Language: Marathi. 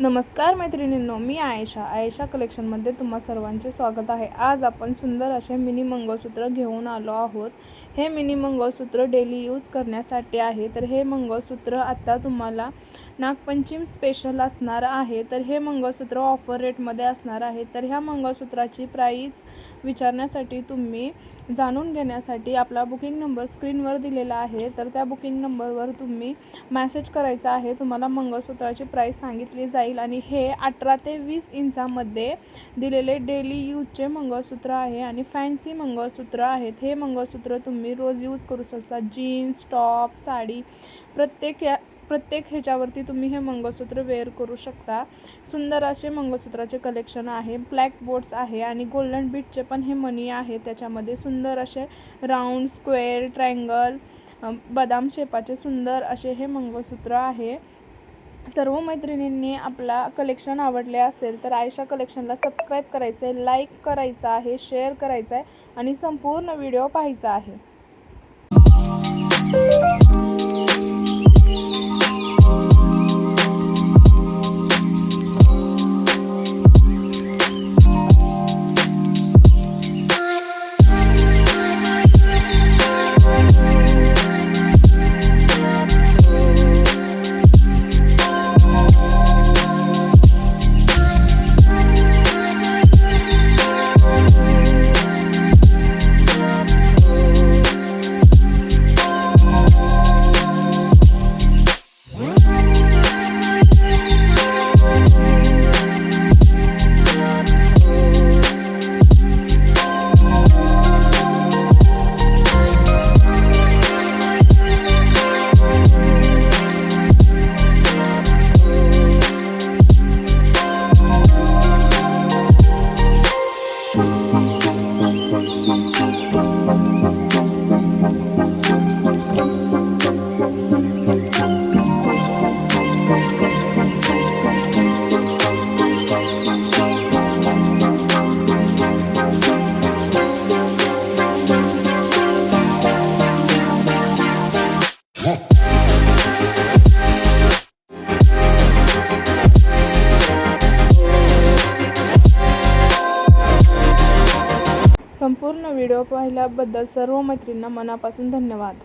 नमस्कार मैत्रिणींनो मी आयशा. आयशा कलेक्शनमध्ये तुम्हा सर्वांचे स्वागत आहे. आज आपण सुंदर असे मिनी मंगळसूत्र घेऊन आलो आहोत. हे मिनी मंगळसूत्र डेली यूज करण्यासाठी आहे. तर हे मंगळसूत्र आत्ता तुम्हाला नागपंचम स्पेशल असणार आहे तर हे मंगळसूत्र ऑफर रेटमध्ये असणार आहे. तर ह्या मंगळसूत्राची प्राईज विचारण्यासाठी तुम्ही जाणून घेण्यासाठी आपला बुकिंग नंबर स्क्रीनवर दिलेला आहे. तर त्या बुकिंग नंबरवर तुम्ही मॅसेज करायचा आहे. तुम्हाला मंगळसूत्राची प्राईस सांगितली जाईल आणि हे अठरा ते वीस इंचामध्ये दिलेले डेली यूजचे मंगळसूत्र आहे आणि फॅन्सी मंगळसूत्र आहेत. हे मंगळसूत्र तुम्ही रोज यूज करू शकता. जीन्स टॉप साडी प्रत्येक या प्रत्येक ह्याच्यावरती तुम्ही हे मंगळसूत्र वेअर करू शकता. सुंदर असे मंगळसूत्राचे कलेक्शन आहे. ब्लॅक बोर्ड्स आहे आणि गोल्डन बीटचे पण हे मनी आहे. त्याच्यामध्ये सुंदर असे राऊंड स्क्वेअर ट्रँगल बदाम शेपाचे सुंदर असे हे मंगळसूत्र आहे. सर्व मैत्रिणींनी आपला कलेक्शन आवडले असेल तर आयशा कलेक्शनला सबस्क्राईब करायचं आहे लाईक करायचं आहे शेअर करायचं आहे आणि संपूर्ण व्हिडिओ पाहायचा आहे. संपूर्ण व्हिडिओ पाहिल्याबद्दल सर्व मैत्रींना मनापासून धन्यवाद.